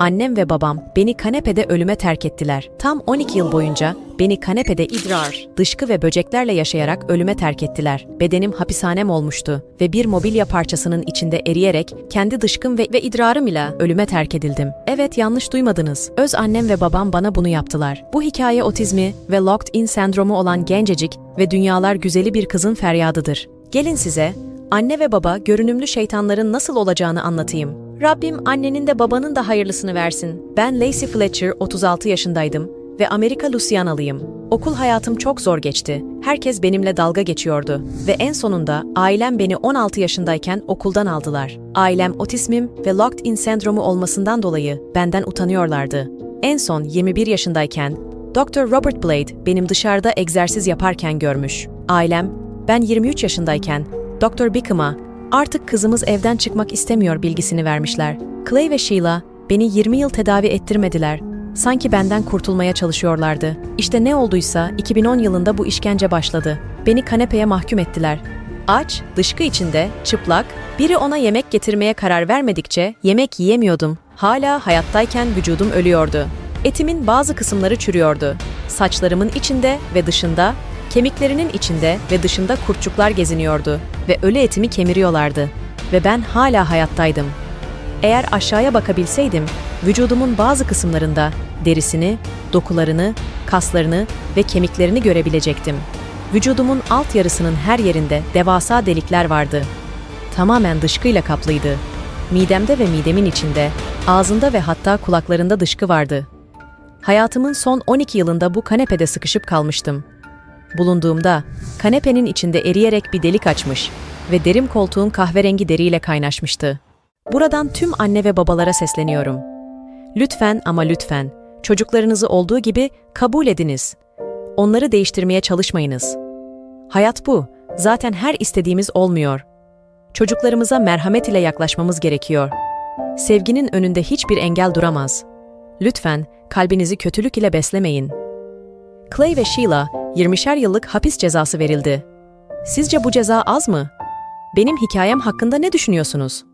Annem ve babam beni kanepede ölüme terk ettiler. Tam 12 yıl boyunca beni kanepede idrar, dışkı ve böceklerle yaşayarak ölüme terk ettiler. Bedenim hapishanem olmuştu ve bir mobilya parçasının içinde eriyerek kendi dışkım ve, ve idrarım ile ölüme terk edildim. Evet yanlış duymadınız. Öz annem ve babam bana bunu yaptılar. Bu hikaye otizmi ve locked-in sendromu olan gencecik ve dünyalar güzeli bir kızın feryadıdır. Gelin size anne ve baba görünümlü şeytanların nasıl olacağını anlatayım. Rabbim annenin de babanın da hayırlısını versin. Ben Lacey Fletcher, 36 yaşındaydım ve Amerika Louisianalıyım. Okul hayatım çok zor geçti. Herkes benimle dalga geçiyordu ve en sonunda ailem beni 16 yaşındayken okuldan aldılar. Ailem otismim ve locked-in sendromu olmasından dolayı benden utanıyorlardı. En son 21 yaşındayken Dr. Robert Blade benim dışarıda egzersiz yaparken görmüş. Ailem, ben 23 yaşındayken Dr. Bickham'a artık kızımız evden çıkmak istemiyor bilgisini vermişler. Clay ve Sheila beni 20 yıl tedavi ettirmediler. Sanki benden kurtulmaya çalışıyorlardı. İşte ne olduysa 2010 yılında bu işkence başladı. Beni kanepeye mahkum ettiler. Aç, dışkı içinde, çıplak, biri ona yemek getirmeye karar vermedikçe yemek yiyemiyordum. Hala hayattayken vücudum ölüyordu. Etimin bazı kısımları çürüyordu. Saçlarımın içinde ve dışında, kemiklerinin içinde ve dışında kurtçuklar geziniyordu ve ölü etimi kemiriyorlardı. Ve ben hala hayattaydım. Eğer aşağıya bakabilseydim, vücudumun bazı kısımlarında derisini, dokularını, kaslarını ve kemiklerini görebilecektim. Vücudumun alt yarısının her yerinde devasa delikler vardı. Tamamen dışkıyla kaplıydı. Midemde ve midemin içinde, ağzında ve hatta kulaklarında dışkı vardı. Hayatımın son 12 yılında bu kanepede sıkışıp kalmıştım. Bulunduğumda kanepenin içinde eriyerek bir delik açmış ve derim koltuğun kahverengi deriyle kaynaşmıştı. Buradan tüm anne ve babalara sesleniyorum. Lütfen ama lütfen çocuklarınızı olduğu gibi kabul ediniz. Onları değiştirmeye çalışmayınız. Hayat bu. Zaten her istediğimiz olmuyor. Çocuklarımıza merhamet ile yaklaşmamız gerekiyor. Sevginin önünde hiçbir engel duramaz. Lütfen kalbinizi kötülük ile beslemeyin. Clay ve Sheila 20'şer yıllık hapis cezası verildi. Sizce bu ceza az mı? Benim hikayem hakkında ne düşünüyorsunuz?